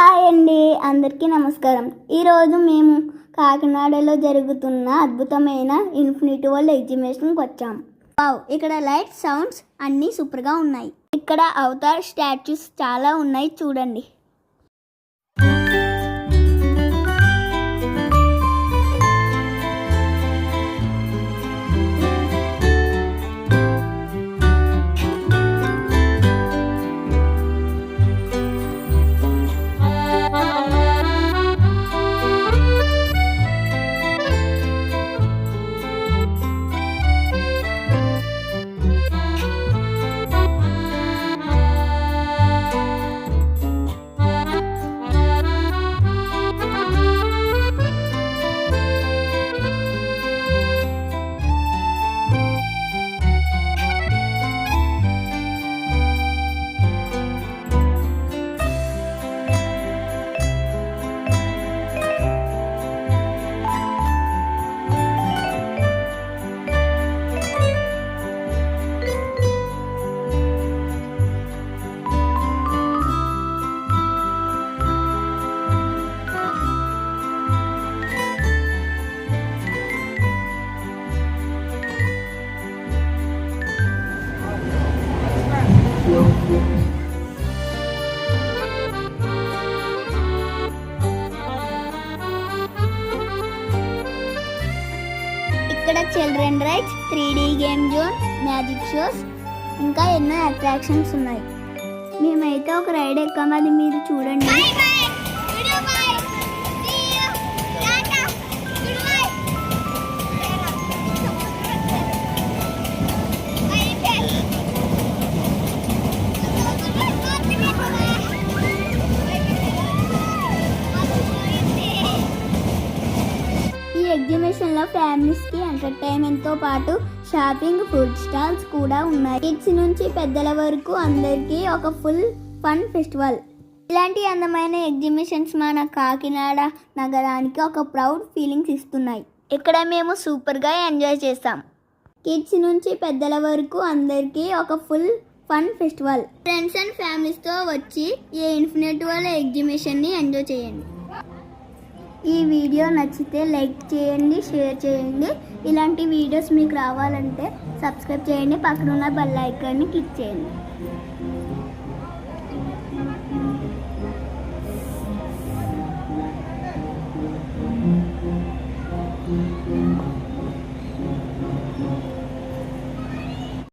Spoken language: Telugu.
హాయ్ అండి. అందరికీ నమస్కారం. ఈరోజు మేము కాకినాడలో జరుగుతున్న అద్భుతమైన ఇన్ఫినిటీ వరల్డ్ ఎగ్జిబిషన్కి వచ్చాం. వావ్! ఇక్కడ లైట్ సౌండ్స్ అన్నీ సూపర్గా ఉన్నాయి. ఇక్కడ అవతార్ స్టాచ్యూస్ చాలా ఉన్నాయి చూడండి. ఇక్కడ children rides three D game zone magic shows ఇంకా ఎన్నో అట్రాక్షన్స్ ఉన్నాయి. మేమైతే ఒక రైడ్ ఎక్కామని మీరు చూడండి. ఇందులో ఫ్యామిలీస్కి ఫ్యామిలీస్కి ఎంటర్టైన్మెంట్తో పాటు షాపింగ్ ఫుడ్ స్టాల్స్ కూడా ఉన్నాయి. కిడ్స్ నుంచి పెద్దల వరకు అందరికీ ఒక ఫుల్ ఫన్ ఫెస్టివల్. ఇలాంటి అందమైన ఎగ్జిబిషన్స్ మన కాకినాడ నగరానికి ఒక ప్రౌడ్ ఫీలింగ్స్ ఇస్తున్నాయి. ఇక్కడ మేము సూపర్గా ఎంజాయ్ చేస్తాం. కిడ్స్ నుంచి పెద్దల వరకు అందరికీ ఒక full fun festival. Friends and ఫ్యామిలీస్తో వచ్చి ఈ ఇన్ఫినిట్ వాళ్ళ ఎగ్జిబిషన్ని ఎంజాయ్ చేయండి. ఈ వీడియో నచ్చితే లైక్ చేయండి షేర్ చేయండి ఇలాంటి వీడియోస్ మీకు రావాలంటే సబ్స్క్రైబ్ చేయండి పక్కనున్న బెల్ ఐకాన్ని క్లిక్ చేయండి